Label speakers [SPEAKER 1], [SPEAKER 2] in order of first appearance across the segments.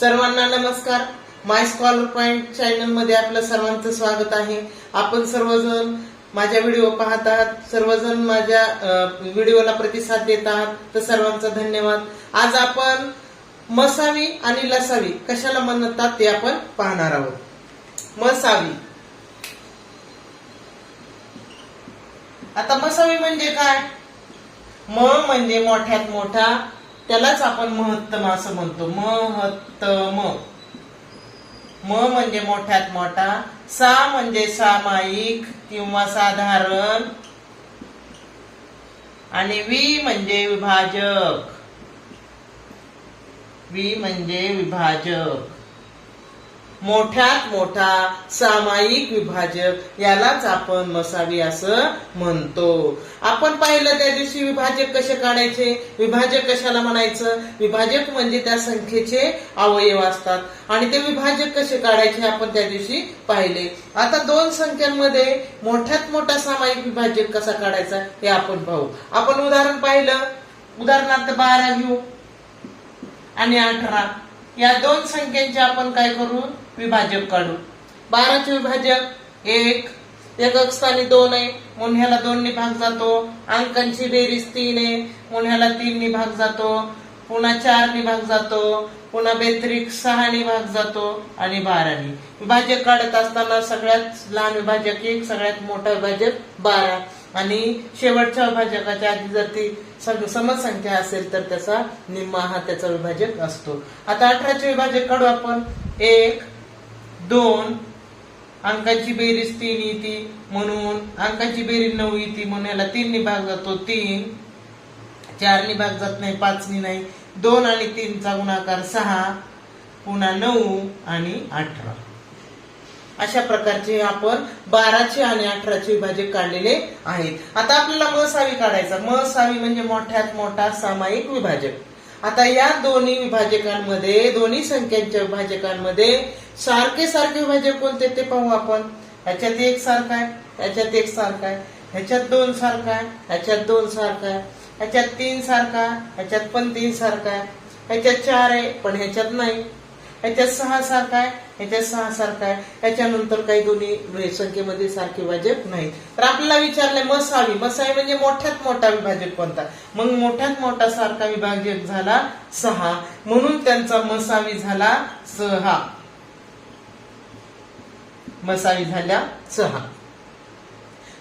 [SPEAKER 1] सर्वांना नमस्कार. माय scholar point चॅनलमध्ये आपलं सर्वांचं स्वागत आहे. आपण सर्वजण माझ्या व्हिडिओ पाहत आहात. सर्वजण माझ्या व्हिडिओला प्रतिसाद देत आहात. तर सर्वांचा धन्यवाद. आज आपण मसावी आणि लसावी कशाला म्हणतात ते आपण पाहणार आहोत. मसावी. आता मसावी म्हणजे काय? म म्हणजे मोठ्यात मोठा त्यालाच आपण महत्तम असं म्हणतो. महत्तम. म म्हणजे मोठ्यात मोठा सा म्हणजे सामायिक किंवा साधारण आणि वी म्हणजे विभाजक. वी म्हणजे विभाजक. मोठ्यात मोठा सामायिक विभाजक यालाच आपण मसावी असं म्हणतो. आपण पाहिलं त्या दिवशी विभाजक कसे काढायचे? विभाजक कशाला म्हणायचं? विभाजक म्हणजे त्या संख्येचे अवयव असतात. आणि ते विभाजक कसे काढायचे आपण त्या दिवशी पाहिले. आता दोन संख्यांमध्ये मोठ्यात मोठा सामायिक विभाजक कसा काढायचा हे आपण पाहू. आपण उदाहरण पाहिलं. उदाहरणार्थ बारा घेऊ. आणि अठरा. या दोन संख्यांचे आपण काय करू? विभाजक काढू. बाराचे विभाजक एक एकक स्थानी दोन आहे म्हणून ह्याला दोन भाग जातो. अंकांची बेरीज तीन आहे म्हणून ह्याला तीन भाग जातो. पुन्हा चार भाग जातो. पुन्हा बेत्रिक सहा भाग जातो आणि बाराने. विभाजक काढत असताना सगळ्यात लहान विभाजक एक सगळ्यात मोठा विभाजक बारा. आणि शेवटच्या विभाजकाच्या आधी जर ती समसंख्या असेल तर त्याचा निम्मा हा त्याचा विभाजक असतो. आता अठराचे विभाजक काढू आपण. एक दोन अंकाची बेरीज तीन येते म्हणून अंकाची बेरीज नऊ येते म्हणून याला तीन भाग जातो. तीन चारनी भाग जात नाही पाचनी नाही. दोन आणि तीनचा गुणाकार सहा पुन्हा नऊ आणि अठरा. अशा प्रकारचे आपण बाराचे आणि अठराचे विभाजक काढलेले आहेत. आता आपल्याला मसावी काढायचा. मसावी म्हणजे मोठ्यात मोठा सामायिक विभाजक. आता या दोन्ही विभाजकांमध्ये दोन्ही संख्यांच्या विभाजकांमध्ये सारखे सारखे विभाजक कोणते ते पाहू आपण. ह्याच्यात एक सारखा आहे ह्याच्यात एक सारखा आहे ह्याच्यात दोन सारखा आहे ह्याच्यात दोन सारखा आहे ह्याच्यात तीन सारखा ह्याच्यात पण तीन सारखा आहे ह्याच्यात चार आहे पण ह्याच्यात नाही. ह्याच्यात सहा सारखा आहे ह्याच्यात सहा सारखा आहे. ह्याच्यानंतर काही दोन्ही संख्येमध्ये सारखे भाजप नाही. तर आपल्याला विचारलंय मसावी मसावी म्हणजे मोठ्यात मोठा विभाजक कोणता? मग मोठ्यात मोठा सारखा विभाजक झाला सहा. म्हणून त्यांचा मसावी झाला सहा. मसावी झाल्या सहा.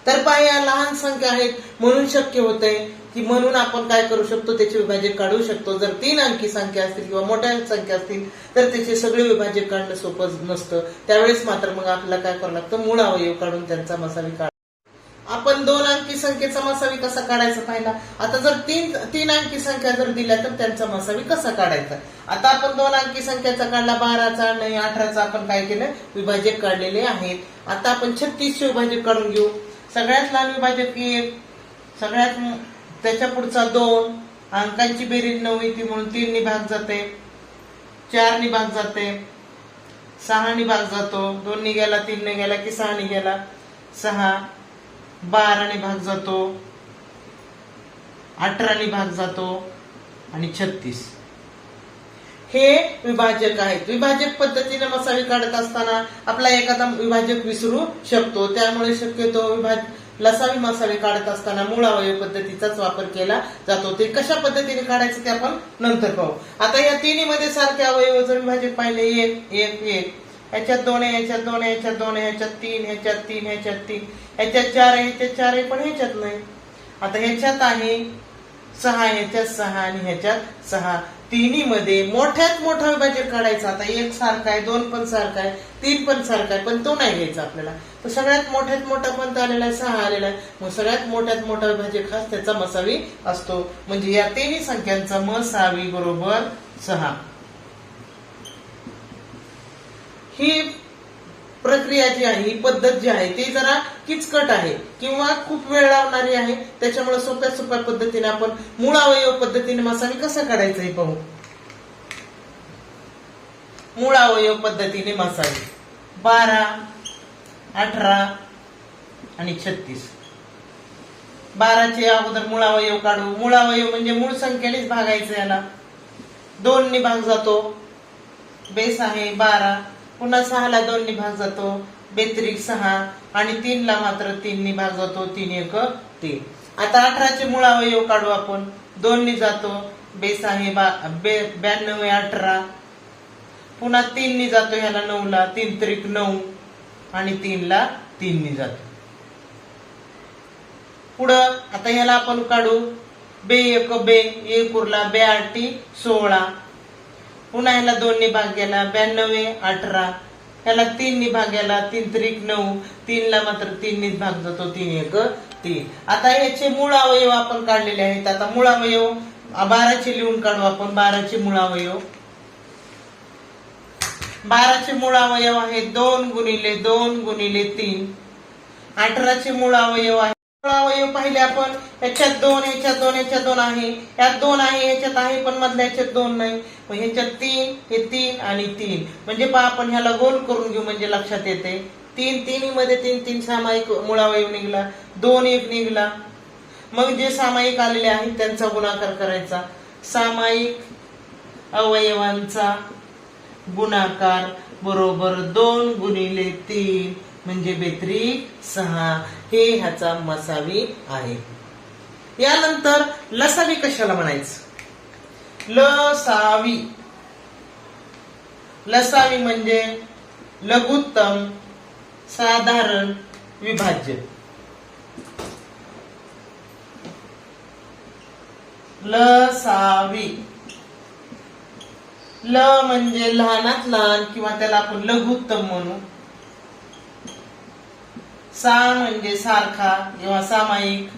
[SPEAKER 1] तर पाय या लहान संख्या आहेत म्हणून शक्य होते की म्हणून आपण काय करू शकतो त्याचे विभाजक काढू शकतो. जर तीन अंकी संख्या असतील किंवा मोठ्या संख्या असतील तर त्याचे सगळे विभाजक काढणं सोपं नसतं. त्यावेळेस मात्र मग आपल्याला काय करावं लागतं? मूळ अवयव काढून त्यांचा मसावी काढ. आपण दोन अंकी संख्येचा मसावी कसा काढायचा पाहिला? आता जर तीन तीन अंकी संख्या जर दिल्या तर त्यांचा मसावी कसा काढायचा? आता आपण दोन अंकी संख्याचा काढला बाराचा नाही अठराचा आपण काय केलं? विभाजक काढलेले आहेत. आता आपण छत्तीसचे विभाजक काढून घेऊ. सगळ्यात लहान विभाजक एक सगळ्यात त्याच्या पुढचा दोन अंकांची बेरीज नऊ येते म्हणून तीन भाग जाते. चार भाग जाते. सहा भाग जातो. दोन निघाला तीन निघाला की सहा निघाला सहा बाराने भाग जातो. अठराने भाग जातो. आणि छत्तीस. हे विभाजक आहेत. विभाजक पद्धतीने मसावी काढत असताना आपला एखादा विभाजक विसरू शकतो. त्यामुळे शक्यतो विभाज लसावी मसाले काढत असताना मूळ अवयव पद्धतीचाच वापर केला जातो. ते कशा पद्धतीने काढायचं ते आपण नंतर पाहू. आता या तिन्हीमध्ये सारखे अवयव जर भाजी पाहिले एक एक एक. ह्याच्यात दोन आहे ह्याच्यात दोन आहे ह्याच्यात दोन आहे ह्याच्यात तीन ह्याच्यात तीन ह्याच्यात तीन. ह्याच्यात चार आहे ह्याच्यात चार आहे पण ह्याच्यात नाही. आता ह्याच्यात आहे सहा ह्याच्यात सहा आणि ह्याच्यात सहा. तिन्ही मध्ये मोठ्यात मोठा विभाजक काढायचा. आता एक सारखा आहे दोन पण सारखा आहे तीन पण सारखा आहे पण तो नाही घ्यायचा आपल्याला. तर सगळ्यात मोठ्यात मोठा पण आलेला आहे? सहा आलेला आहे. मग सगळ्यात मोठ्यात मोठा विभाजक हा त्याचा मसावी असतो. म्हणजे या तिन्ही संख्यांचा मसावी बरोबर सहा. ही प्रक्रिया जी आहे ही पद्धत जी आहे ती जरा किचकट आहे किंवा खूप वेळ लावणारी आहे. त्याच्यामुळे सोप्या सोप्या पद्धतीने आपण मूळ अवयव पद्धतीने मसावी कसं काढायचं हे पाहू. मूळ अवयव पद्धतीने मसावी बारा अठरा आणि छत्तीस. बाराचे अगोदर मुळावयव काढू. मुळावयव म्हणजे मूळ संख्येनेच भागायचं याला. दोनने भाग जातो. बेस आहे बारा पुन्हा सहाला दोन नि भाग जातो बेत्रिक सहा आणि तीनला मात्र तीन नि भाग जातो तीन एक तीन. आता अठराचे मूळ अवयव काढू आपण. दोननी जातो. बेस आहे बा बे ब्याण्णव आहे अठरा. पुन्हा तीननी जातो ह्याला नऊ ला तीन त्रिक नऊ आणि तीनला तीननी जातो. पुढं आता ह्याला आपण काढू. बे एक बे एक उरला बे आठी सोळा. पुन्हा ह्याला दोन नि भाग गेला ब्याण्णव अठरा. ह्याला तीन नि भाग गेला तीन त्रिक नऊ. तीनला मात्र तीन नि भाग जातो तीन एक तीन. आता ह्याचे मूळ अवयव आपण काढलेले आहेत. आता मूळ अवयव बाराचे लिहून काढू आपण. बाराचे मूळ अवयव. बाराचे मूळ अवयव आहे दोन गुणिले दोन गुणिले तीन. अठराचे मूळ अवयव आहे अवयव पाहिले आपण. ह्याच्यात दोन ह्याच्यात दोन ह्याच्यात दोन आहे. यात दोन आहे ह्याच्यात आहे पण मधल्या ह्याच्यात दोन नाही. मग ह्याच्यात तीन हे तीन आणि तीन. म्हणजे पहा आपण ह्याला गोल करून घेऊ म्हणजे लक्षात येते. तीन तिन्ही मध्ये तीन तीन सामायिक मुळावयव निघला. दोन एक निघला. मग जे सामायिक आलेले आहेत त्यांचा गुणाकार करायचा. सामायिक अवयवांचा गुणाकार बरोबर दोन गुणिले तीन म्हणजे बेत्री सहा. हे ह्याचा मसावी आहे. यानंतर लसावी कशाला म्हणायचं? लसावी. लसावी म्हणजे लघुत्तम साधारण विभाज्य. लसावी. ल म्हणजे लहानात लहान किंवा त्याला आपण लघुत्तम म्हणू. सा म्हणजे सारखा किंवा सामायिक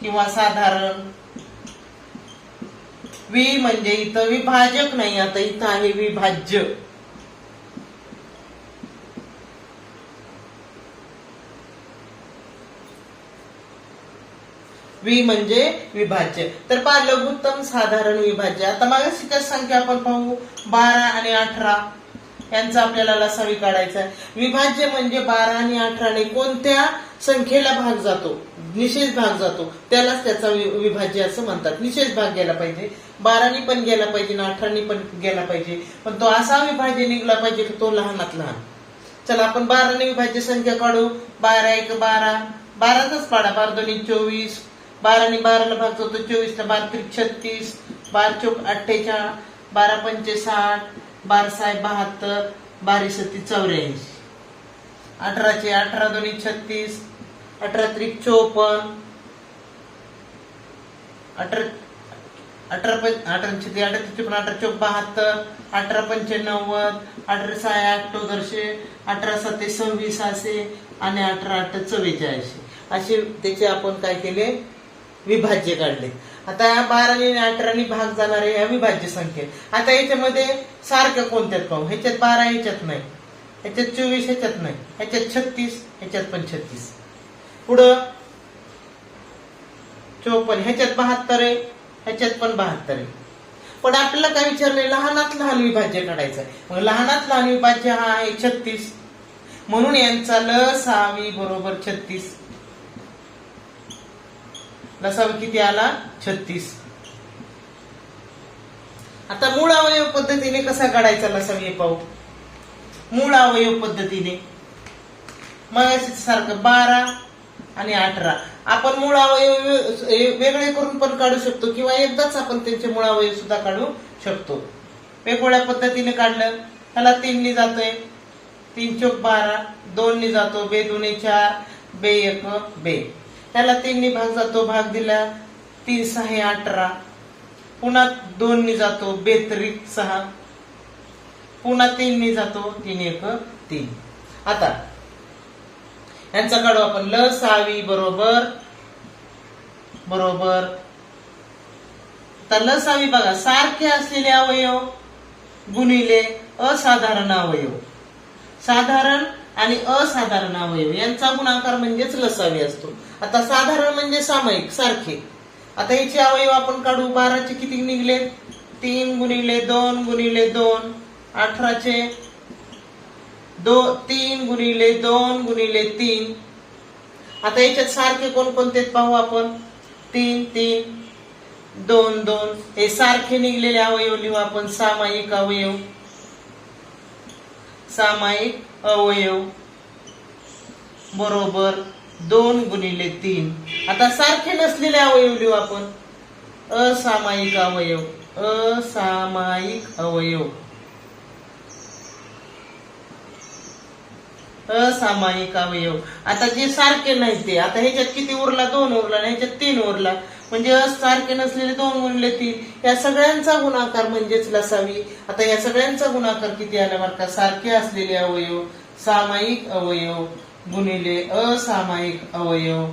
[SPEAKER 1] किंवा साधारण. वि म्हणजे इथं विभाजक नाही आता इथं आहे विभाज्य. वि म्हणजे विभाज्य. तर पहा लघुत्तम साधारण विभाज्य. आता मागे संख्या आपण पाहू. बारा आणि अठरा. यांचा आपल्याला लसावी काढायचा आहे. विभाज्य म्हणजे बारा आणि अठराने कोणत्या संख्येला भाग जातो? निषेध भाग जातो. त्यालाच त्याचा वि- विभाज्य असं म्हणतात. निषेध भाग गेला पाहिजे. बारानी पण गेला पाहिजे ना अठरानी पण गेला पाहिजे. पण तो असा विभाज्य निघला पाहिजे की तो लहानात लहान. चला आपण बाराने विभाज्य संख्या काढू. बारा एक बारा. बाराचाच पाडा बारा दोन्ही चोवीस. बाराने बाराला भाग जातो. चोवीस ला बारा त्रिक छत्तीस. बारा चौक अठ्ठेचाळ बारा पंचे साठ बारा बहात्तर बारा सत्ती चौऱ्याऐंशी. अठराचे अठरा दोन्ही छत्तीस अठरा त्रिक चोपन्न. अठरा अठरा पंच अठरा छत्तीस अठरा त्रिक अठरा चौक बहात्तर अठरा पंचे नव्वद अठरा सहा आठ अठरा सत्ते सव्वीस असे आणि अठरा अठरा चव्वेचाळीसशे असे त्याचे आपण काय केले? विभाज्य काढले. आता या बाराने आणि अठराने भाग जाणारे या विभाज्य संख्येत आता याच्यामध्ये सारख्या कोणत्यात पाहू? ह्याच्यात बारा ह्याच्यात नाही ह्याच्यात चोवीस ह्याच्यात नाही ह्याच्यात छत्तीस ह्याच्यात पण छत्तीस. पुढं चोपन्न. ह्याच्यात बहात्तर आहे. ह्याच्यात पण बहात्तर आहे. पण आपल्याला काय विचारलंय? लहानात लहान विभाज्य काढायचं आहे मग लहानात लहान विभाज्य हा आहे छत्तीस. म्हणून यांचा ल सहावी बरोबर छत्तीस. लसाव किती आला? छत्तीस. आता मूळ अवयव पद्धतीने कसा काढायचा लसाव हे पाहू. मूळ अवयव पद्धतीने. मग सारखं बारा आणि अठरा. आपण मूळ अवयव वे- वेगळे करून पण काढू शकतो किंवा एकदाच आपण त्यांचे मूळ अवयव सुद्धा काढू शकतो. वेगवेगळ्या पद्धतीने काढलं त्याला तीननी जातोय. तीन चौक बारा दोन नि जातो बे दोन्ही चार बे एक बे. त्याला तीननी भाग जातो भाग दिला तीन सहा अठरा. पुन्हा दोनने जातो बेत्रिक सहा. पुन्हा तीननी जातो तीन एक तीन. आता यांचा काढू आपण. ल सहावी बरोबर बरोबर. आता ल सहावी बघा. सारखे असलेले अवयव गुणिले असाधारण अवयव. साधारण आणि असाधारण अवयव. यांचा गुणाकार म्हणजेच लसावी असतो. आता साधारण म्हणजे सामायिक सारखे. आता याचे अवयव आपण काढू बाराचे किती निघले? तीन गुणिले दोन गुणिले दोन अठराचे? दो तीन गुणिले दोन गुणिले तीन. आता याच्यात सारखे कोणकोणते पाहू आपण? तीन तीन दोन दोन. हे सारखे निघलेले अवयव लिहू आपण सामायिक अवयव. सामायिक अवयव. बरोबर. दोन गुणिले तीन. आता सारखे नसलेले अवयव लिहू आपण. असामायिक अवयव. असामायिक अवयव. असामायिक अवयव. आता जे सारखे नाही ते. आता ह्याच्यात किती उरला? दोन उरला आणि ह्याच्यात तीन उरला. म्हणजे सारखे नसलेले दोन गुणले तीन. या सगळ्यांचा गुणाकार म्हणजेच लसावी. आता या सगळ्यांचा गुणाकार किती आला बरं का? सारखे असलेले अवयव सामायिक अवयव. गुणिले असामायिक अवयव.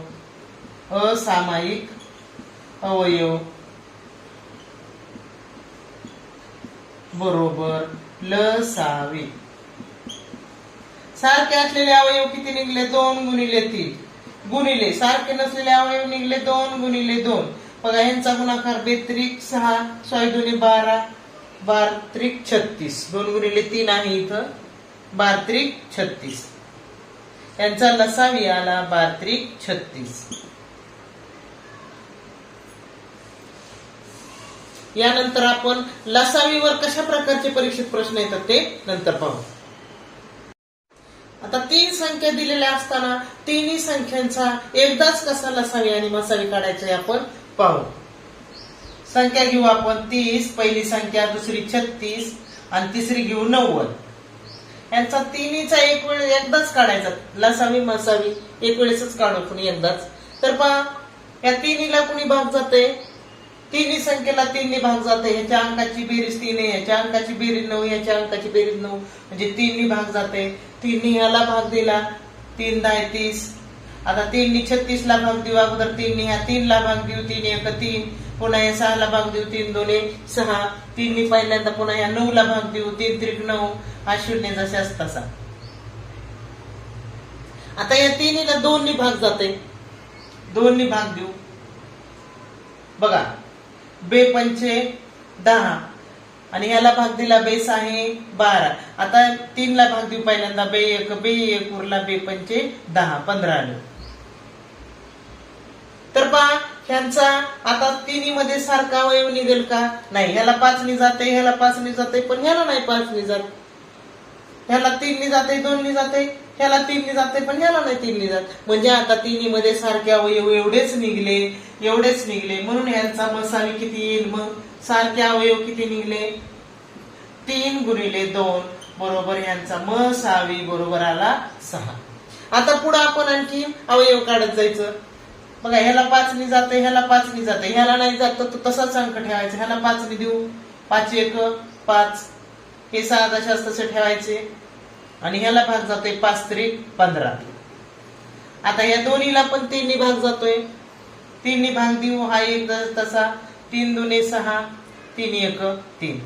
[SPEAKER 1] असामायिक अवयव. बरोबर लसावी. सारखे असलेले अवयव किती निघले? दोन गुणिले तीन. गुणिले सारखे नसलेले अवयव निघले दोन गुणिले दोन. बघा यांचा गुणाकार बेत्रिक सहा सॉय दोन्ही बारा बार त्रिक छत्तीस. दोन गुणिले तीन आहे इथं. बार त्रिक छत्तीस. यांचा लसावी आला बारत्रिक छत्तीस. यानंतर आपण लसावीवर कशा प्रकारचे परीक्षित प्रश्न येतात ते नंतर पाहू. आता तीन संख्या दिलेल्या असताना तिन्ही संख्यांचा एकदाच कसा लसावी आणि मसावी काढायचे आपण पाहू. संख्या घेऊ आपण तीस पहिली संख्या दुसरी छत्तीस आणि तिसरी घेऊ नव्वद. यांचा तिन्हीचा एक वेळ एकदाच काढायचा. लसावी मसावी एक वेळेसच काढू कुणी एकदाच. तर पहा या तिन्हीला कुणी भाग जाते तिन्ही संख्येला तिन्ही भाग जाते ह्याच्या अंकाची बेरीज तीन आहे ह्याच्या अंकाची बेरीज नऊ ह्याच्या अंकाची बेरीज नऊ. म्हणजे तिन्ही भाग जाते तिन्ही ह्याला भाग दिला. तीन दहा तीस. आता तिन्ही छत्तीस ला भाग देऊ अगोदर. तिन्ही ह्या तीन ला भाग देऊ. तीन एक तीन. पुन्हा या सहाला भाग देऊ तीन दोन्ही सहा. तीन पहिल्यांदा पुन्हा या नऊ ला भाग देऊ तीन त्रिक नऊ. हा शून्य जसे तसा. आता या तिन्हीला दोन्ही भाग जाते. दोन्ही भाग देऊ. बघा. बे पंचे दहा. आणि ह्याला भाग दिला बेस आहे बारा. आता तीनला भाग देऊ पहिल्यांदा. बे एक बे एक उरला बे पंचे दहा पंधरा आलो. तर पहा त्यांचा आता तिन्ही मध्ये सारखा अवयव निघेल का? नाही ह्याला पाचनी जाते ह्याला पाचनी जाते पण ह्याला नाही पाचनी जात. ह्याला तीननी जाते दोननी जाते ह्याला तीननी जाते पण ह्याला नाही तीननी जात. म्हणजे आता तिन्ही मध्ये सारखे अवयव एवढेच निघले एवढेच निघले. म्हणून ह्यांचा मसावी किती येईल मग? सारखे अवयव किती निघले? तीन गुणिले दोन बरोबर ह्यांचा मसावी बरोबर आला सहा. आता पुढे आपण आणखी अवयव काढत जायचं. बघा ह्याला पाचनी जाते ह्याला पाचनी जाते. ह्याला नाही जात तर तसाच अंक ठेवायचा. ह्याला पाचनी देऊ. पाच एक पाच. हे सहा दशास तसे ठेवायचे. आणि ह्याला भाग जातोय पाच तरी पंधरा. आता या दोन्हीला पण तीननी भाग जातोय. तीननी भाग देऊ हा एक तसा. तीन दोन्ही सहा तीन एक तीन.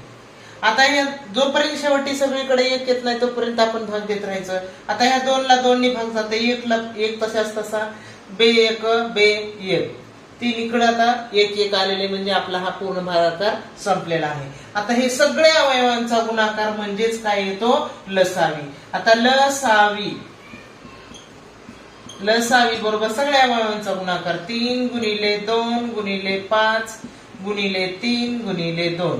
[SPEAKER 1] आता ह्या जोपर्यंत शेवटी सगळीकडे एक येत नाही तोपर्यंत आपण भाग देत राहायचं. आता ह्या दोनला दोन्ही भाग जाते एकला एक तशाच तसा बे एक बे एक. तीन इकडे आता एक एक आलेले म्हणजे आपला हा पूर्ण भागाकार संपलेला आहे. आता हे सगळ्या अवयवांचा गुणाकार म्हणजेच काय येतो? लसावी. आता लसावी. लसावी बरोबर सगळ्या अवयवांचा गुणाकार. तीन गुणिले दोन गुणिले पाच गुणिले तीन गुणिले दोन.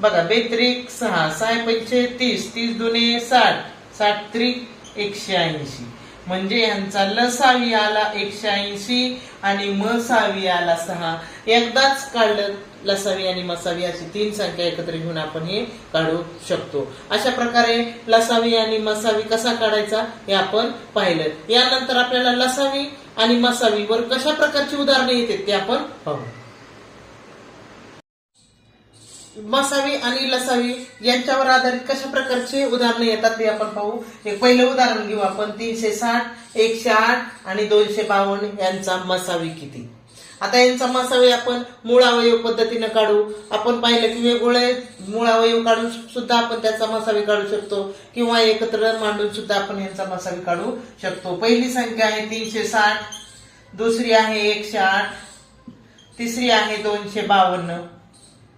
[SPEAKER 1] बघा बेत्रिक सहा सहा पंचे तीस तीस दुने साठ. साठ त्रिक एकशे ऐंशी. म्हणजे यांचा लसावी आला एकशे ऐंशी आणि मसावी आला सहा. एकदाच काढलं लसावी आणि मसावी अशी तीन संख्या एकत्र घेऊन आपण हे काढू शकतो. अशा प्रकारे लसावी आणि मसावी कसा काढायचा हे आपण पाहिलं. यानंतर आपल्याला लसावी आणि मसावीवर कशा प्रकारची उदाहरणे येतात ते आपण पाहू. मसावी आणि लसावी यांच्यावर आधारित कशा प्रकारचे उदाहरणं येतात ते आपण पाहू. एक पहिलं उदाहरण घेऊ आपण. तीनशे साठ एकशे आठ आणि दोनशे बावन्न यांचा मसावी किती? आता यांचा मसावी आपण मूळ अवयव काढू. आपण पाहिलं की वेगवेगळे मूळ अवयव काढून सुद्धा आपण त्याचा मसावी काढू शकतो. किंवा एकत्र मांडून सुद्धा आपण यांचा मसावी काढू शकतो. पहिली संख्या आहे तीनशे साठ दुसरी आहे एकशे आठ तिसरी आहे दोनशे बावन्न.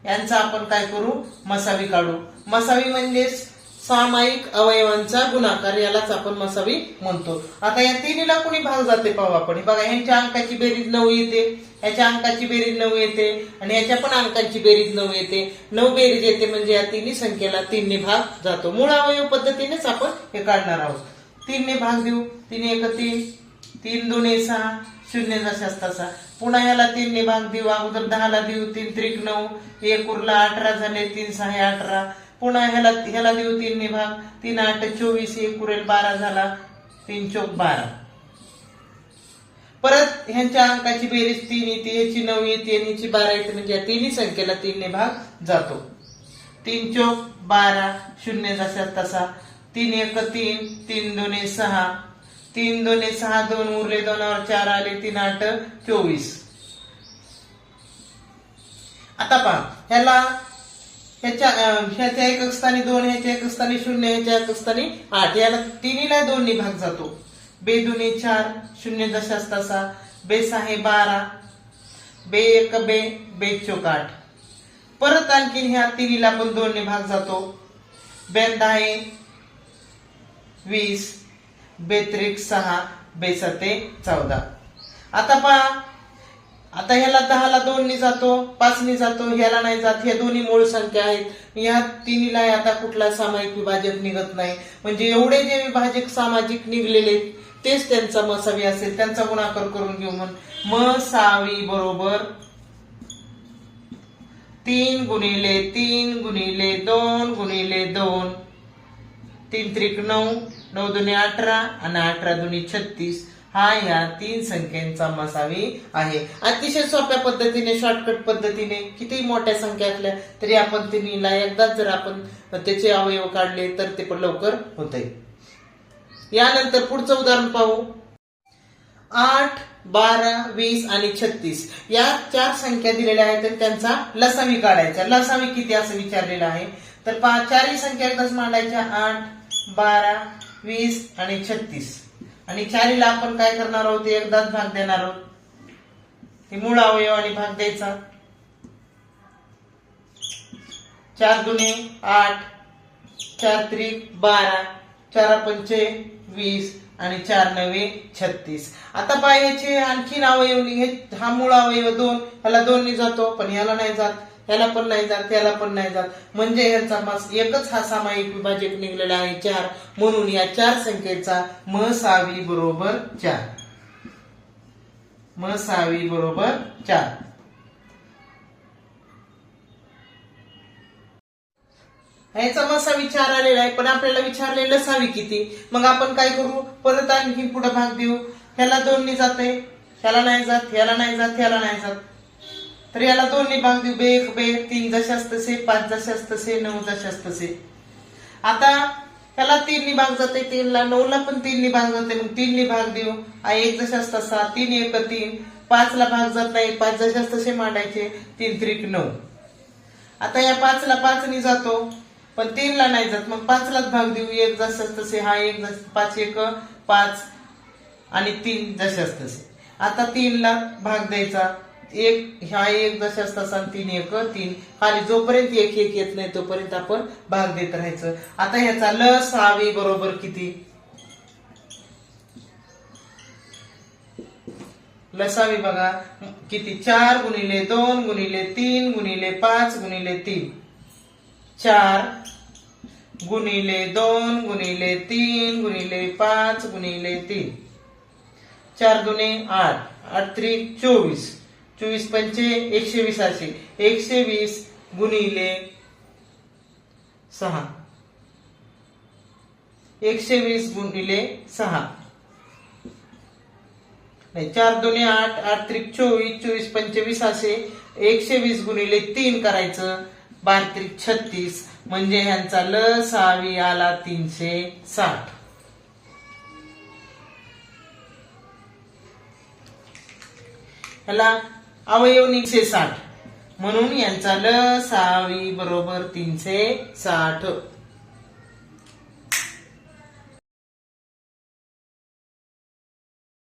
[SPEAKER 1] यांचा आपण काय करू? मसावी काढू. मसावी म्हणजेच सामायिक अवयवांचा गुणाकार यालाच आपण मसावी म्हणतो. आता या तिन्हीला कुणी भाग जाते पाहू आपण. बघा ह्यांच्या अंकाची बेरीज नऊ येते. याच्या अंकाची बेरीज नऊ येते. आणि याच्या पण अंकाची बेरीज नऊ येते. नऊ बेरीज येते म्हणजे या तिन्ही संख्येला तीनने भाग जातो. मूळ अवयव पद्धतीनेच आपण हे काढणार आहोत. तीनने भाग देऊ. तीन एक तीन. तीन दोन सहा. शून्य शास्त्राचा. पुन्हा ह्याला तीन भाग देऊ अगोदर दहाला देऊ तीन त्रिक नऊ एक उरला अठरा झाले तीन सहा अठरा. पुन्हा ह्याला ह्याला देऊ तीन भाग तीन आठ चोवीस एक उरेल बारा झाला तीन चौक बारा. परत ह्यांच्या अंकाची बेरीज तीन येते ह्याची नऊ येते आणि ह्याची बारा येते म्हणजे या तिन्ही संख्येला तीनने भाग जातो. तीन चौक बारा शून्य जसा तसा. तीन एक तीन तीन दोन सहा तीन दोन्ही सहा दोन उरले दोनावर चार आले तीन आठ चोवीस. आता पहा ह्याला ह्याच्या ह्याच्या एक स्थानी दोन ह्याच्या एक स्थानी शून्य ह्याच्या एक स्थानी आठ. याला तिन्हीला दोन्ही भाग जातो. बे दोन्ही चार शून्य दशास तासा. बे सहा बारा. बे एक बे बे चोक आठ. परत आणखीन ह्या तिन्हीला पण दोन्ही भाग जातो. बे दहा वीस. बेत्रिक सहा बेसते चौदा. आता पहा आता ह्याला दहाला दोन नि जातो पाच नि जातो ह्याला नाही जात ह्या दोन्ही मूळ संख्या आहेत. या तिन्हीला आता कुठला सामायिक विभाजक निघत नाही. म्हणजे एवढे जे विभाजक सामाजिक निघलेले तेच त्यांचा मसावी असेल त्यांचा गुणाकार करून घेऊ म्हण. मसावी बरोबर तीन गुणिले तीन गुणिले दोन गुणिले दोन. तीन त्रिक नऊ. नऊ दुने अठरा आणि अठरा दुने छत्तीस. हा या तीन संख्यांचा मसावी आहे. अतिशय सोप्या पद्धतीने शॉर्टकट पद्धतीने किती मोठ्या संख्या असल्या तरी आपण तिन्हीला एकदाच जर आपण त्याचे अवयव काढले तर ते पण लवकर होत यानंतर पुढचं उदाहरण पाहू. आठ बारा वीस आणि छत्तीस. या चार संख्या दिलेल्या आहेत तर त्यांचा लसावी काढायचा. लसावी किती असं विचारलेलं आहे? तर पहा चारही संख्या एकदाच मांडायच्या. आठ बारा वीस आणि छत्तीस. आणि चारीला आपण काय करणार आहोत? एकदाच भाग देणार आहोत. ते मूळ अवयव आणि भाग द्यायचा. चार दुने आठ चार त्रिक बारा. चार पंचे वीस. आणि चार नवे छत्तीस. आता पहा याचे आणखीन अवयव हे हा मूळ अवयव दोन ह्याला दोन नि जातो पण ह्याला नाही जात. ह्याला पण नाही जात त्याला पण नाही जात. म्हणजे ह्याचा मास एकच हा सामायिक विभाजक निघलेला आहे चार. म्हणून या चार संख्येचा मसावी बरोबर चार. मसावी बरोबर चार. ह्याचा मसा विचार आलेला आहे पण आपल्याला विचारले लसावी किती? मग आपण काय करू? परत आणखी पुढे भाग देऊ. ह्याला दोन्ही जाते. ह्याला नाही जात ह्याला नाही जात ह्याला नाही जात. तर याला दोन्ही भाग देऊ बे एक बे तीन जशास तसे पाच जशास तसे नऊ जशास तसे आता त्याला तीन भाग जाते तीनला नऊला पण तीन भाग जाते मग तीननी भाग देऊ. एक जशास तसा तीन एक तीन. पाचला भाग जात नाही पाच जशास तसे मांडायचे तीन त्रिक नऊ. आता या पाचला पाचनी जातो पण तीनला नाही जात. मग पाचलाच भाग देऊ एक जशास तसे हा एक जस पाच एक पाच आणि तीन जशास तसे आता तीनला भाग द्यायचा. एक ह्या एक जशास तसा तीन एक तीन. खाली जोपर्यंत एक एक येत नाही तोपर्यंत आपण भाग देत राहायचं. आता ह्याचा ल सहावी बरोबर किती? लसावी बघा. किती? चार गुणिले दोन गुणिले तीन गुणिले पाच गुणिले तीन. चार गुणिले दोन गुणिले तीन गुणिले पाच गुणिले तीन. चार दुने आठ. आठ त्रिक चोवीस. चोवीस पंचे एकशे वीस असे. एकशे वीस गुणिले सहा. एकशे वीस गुणिले सहा. नाही चार दोन्ही आठ आठ त्रिक चोवीस चोवीस पंचवीस असे. एकशे वीस गुणिले तीन करायचं. बार त्रिक छत्तीस. म्हणजे ह्यांचा ल सहावी आला तीनशे साठ. ह्याला अवयव निघशे साठ. म्हणून यांचा ल सावी बरोबर तीनशे साठ.